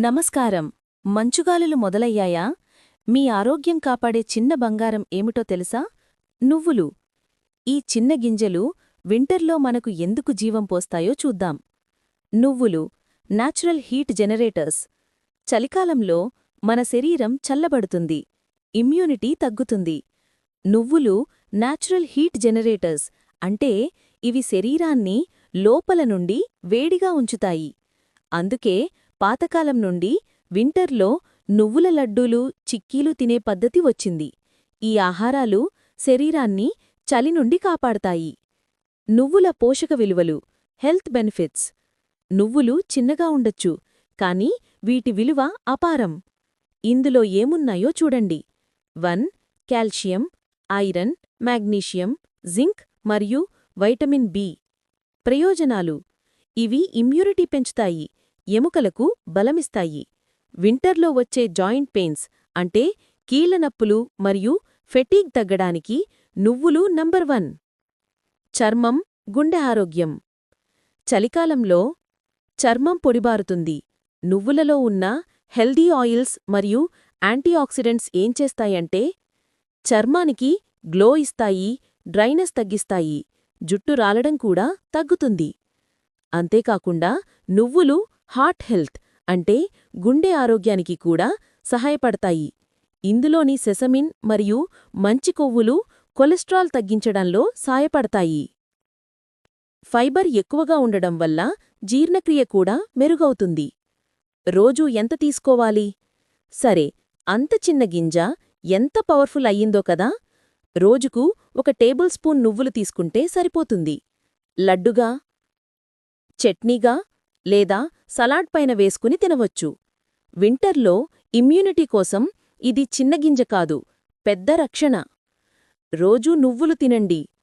నమస్కారం. మంచుగాలులు మొదలయ్యాయా? మీ ఆరోగ్యం కాపాడే చిన్న బంగారం ఏమిటో తెలుసా? నువ్వులు. ఈ చిన్న గింజలు వింటర్లో మనకు ఎందుకు జీవం పోస్తాయో చూద్దాం. నువ్వులు. Natural heat generators. చలికాలంలో మన శరీరం చల్లబడుతుంది. ఇమ్యూనిటీ తగ్గుతుంది. నువ్వులు నాచురల్ హీట్ జెనరేటర్స్ అంటే ఇవి శరీరాన్ని లోపల నుండి వేడిగా ఉంచుతాయి. అందుకే పాతకాలం నుండి వింటర్లో నువ్వుల లడ్డూలు చిక్కీలు తినే పద్ధతి వచ్చింది. ఈ ఆహారాలు శరీరాన్ని చలి నుండి కాపాడతాయి. నువ్వుల పోషక విలువలు హెల్త్ బెనిఫిట్స్. నువ్వులు చిన్నగా ఉండొచ్చు కాని వీటి విలువ అపారం. ఇందులో ఏమున్నాయో చూడండి. One calcium iron magnesium zinc మరియు వైటమిన్ బి. ప్రయోజనాలు. ఇవి ఇమ్యూనిటీ పెంచుతాయి. ఎముకలకు బలమిస్తాయి. వింటర్లో వచ్చే జాయింట్ పెయిన్స్ అంటే కీళ్ళనప్పులు మరియు ఫెటీగ్ తగ్గడానికి నువ్వులు నంబర్ వన్. చర్మం గుండె ఆరోగ్యం. చలికాలంలో చర్మం పొడిబారుతుంది. నువ్వులలో ఉన్న హెల్దీ ఆయిల్స్ మరియు యాంటీఆక్సిడెంట్స్ ఏం చేస్తాయంటే చర్మానికి గ్లో ఇస్తాయి డ్రైనెస్ తగ్గిస్తాయి జుట్టు రాలడం కూడా తగ్గుతుంది. అంతేకాకుండా నువ్వులు హార్ట్ హెల్త్ అంటే గుండె ఆరోగ్యానికి కూడా సహాయపడతాయి. ఇందులోని సెసమిన్ మరియు మంచి కొవ్వులు కొలెస్ట్రాల్ తగ్గించడంలో సాయపడతాయి ఫైబర్ ఎక్కువగా ఉండడం వల్ల జీర్ణక్రియ కూడా మెరుగవుతుంది. రోజూ ఎంత తీసుకోవాలి? సరే అంత చిన్న గింజ ఎంత పవర్ఫుల్ అయ్యిందో కదా? రోజుకు ఒక టేబుల్ స్పూన్ నువ్వులు తీసుకుంటే సరిపోతుంది. లడ్డుగా చట్నీగా లేదా సలాడ్ పైన వేసుకుని తినవచ్చు. వింటర్లో ఇమ్యూనిటీ కోసం ఇది చిన్న గింజ కాదు పెద్ద రక్షణ. రోజూ నువ్వులు తినండి.